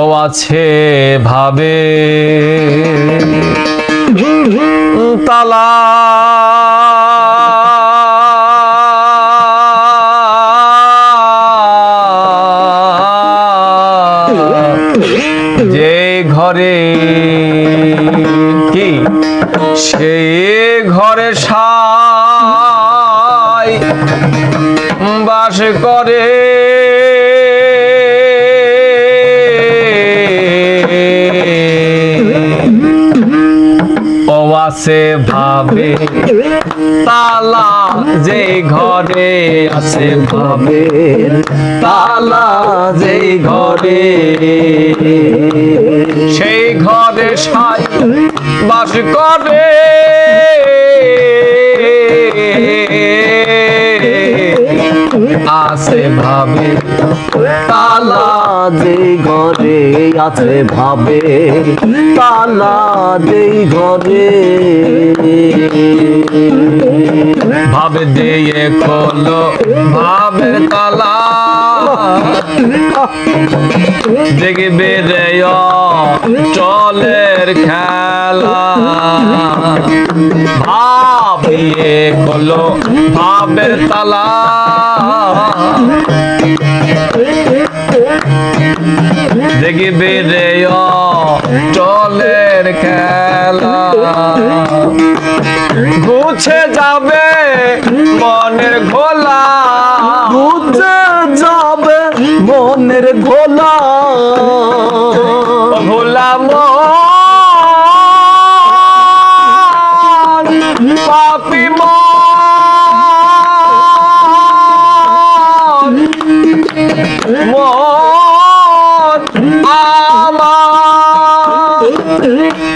ও আছে ভাবে। তালা যে ঘরে কি? সেই ঘরে সাই বাস করে। আছে ভাবে। তালা যে ঘরে আছে ভাবে। তালা যে ঘরে। সেই ঘরে সাই বাস করে। আছে ভাবে, তালা যে ঘরে আছে ভাবে, তালা যে ঘরে। ভাবে দিয়ে খোলো ভাবে তালা। দেখবে রে চলের খেলা। ভাবিয়ে খোলো ভাবের তালা। দেখবে চলের খেলা। গুছে যাবে মনের ঘোলা মনের ঘোলা। ভোলা পাপি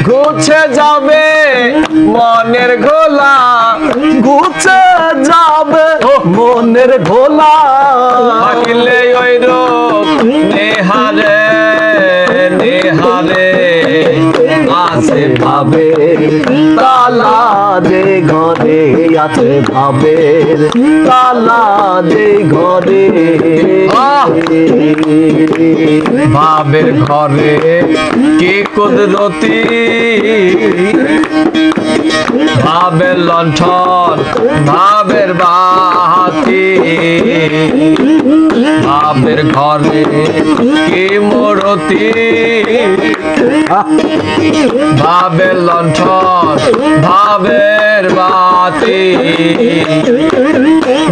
গুছে যাবে মনের ঘোলা গুছে যাবে মনের ঘোলা। ওই আছে ভাবে, তালা যে ঘরে আছে ভাবে, তালা যে ঘরে ভাবের ঘরে কি কুদরতি? ভাবের লণ্ঠন, ভাবের বাহাতি ভাবের ঘরে কি মূরতি? ভাবের লণ্ঠন ভাবের বাতি।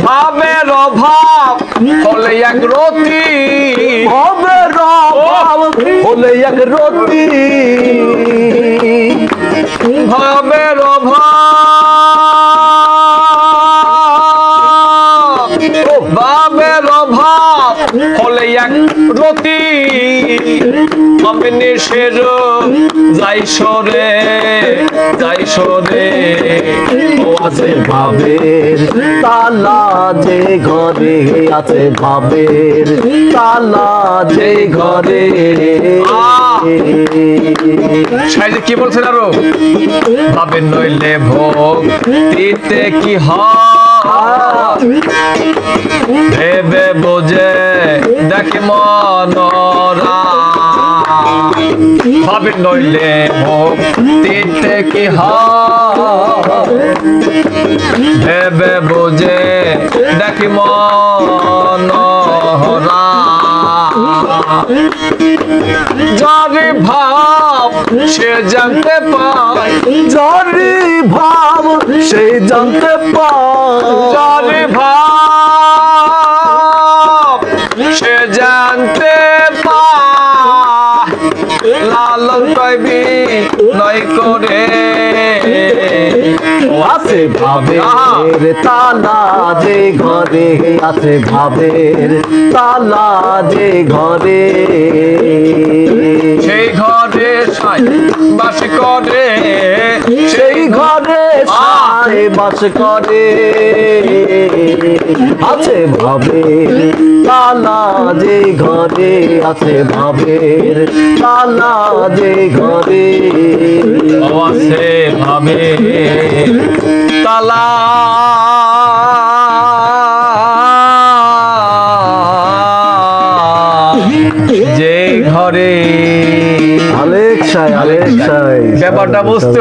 ভাবের অভাব হলে এক রতি। হবে রব হলে এক রতি। ভাবের অভাব ভাবের অভাব হলে এক রতি। আমি নিষের যাই সরে যাই সরে। ও আছে ভাবের, তালা যে ঘরে আছে ভাবের, তালা যে ঘরে। সাইজে কি বলছেন আরও? ভাবে নইলে ভোগ দিতে কি হয়? ভেবে বোঝে দেখে মনরা। নইলে ভোগ দিতে কি ভেবে বোঝে দেখি মনরা। যারে ভাব সে জানতে পায়, জানি ভাব সে জানতে পায়। কইবি নয় করে। আছে ভাবের তালা যে ঘরে আছে ভাবের তালা যে ঘরে। সেই ঘরে সাই বাস করে। সেই ঘরে বাস করে। আছে ভাবের তালা যে ঘরে আছে ভাবের তালা যে ঘরে আছে ভাবে তালা। যে ঘরে আলেক্সাই আলেক্সাই। ব্যাপারটা বুঝতে